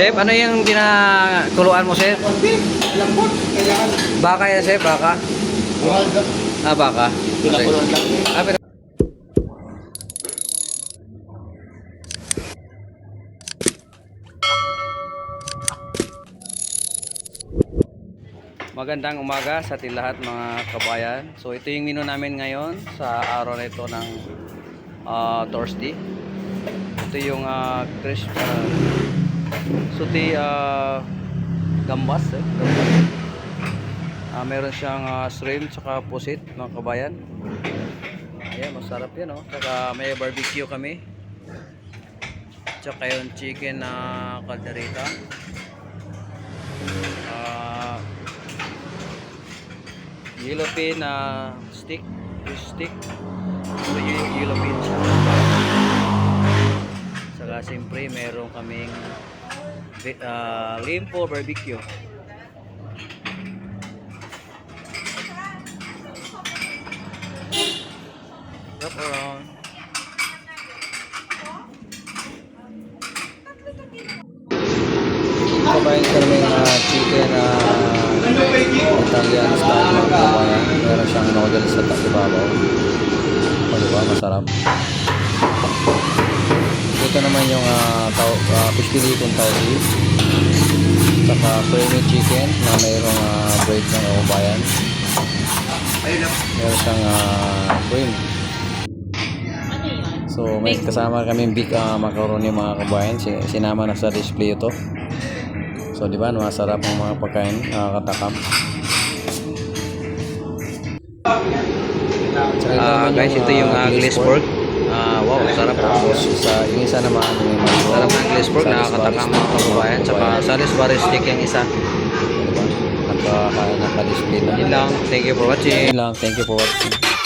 Chef, ano yung pinakuluan mo, Chef? Lambot. Baka yan, Chef, baka. Ah, baka. Ah. Magandang umaga sa ating lahat mga kabayan. So ito yung menu namin ngayon sa araw na ito ng ah, Thursday. Ito yung uh, crisp uh, suti ah, gambas eh. Gambas. Ah, meron siyang ah, shrimp tsaka pusit mga kabayan. Ayan, masarap yan oh. Tsaka may barbecue kami. Tsaka yung chicken na kaldereta. Ah, yellow pin na stick. Fish stick. Ito yung yellow pin siya. Siyempre meron kaming ah, limpo barbecue. Wrap around. Kabayan kami uh, chicken na Italian style ng kabayan. Meron siyang noodles sa takibabaw. O diba? Masarap. Ito naman yung uh, tau, uh, pispilitong tausi. Saka creamy chicken na mayroong uh, bread ng kabayan. Meron siyang uh, cream. So may kasama kami big uh, macaroni mga kabayan. Si- Sinama na sa display ito. So di ba masarap ang mga pagkain nakakatakam. Ah guys, ito yung uh, glazed pork. Sarap. Tapos sa yung isa naman yung Sarap ng glazed pork, nakakatakam mga kababayan. Tsaka Salisbury stick yung isa. Diba? Naka, naka-display na. Yun lang. Thank you for watching. Yun lang. Thank you for watching.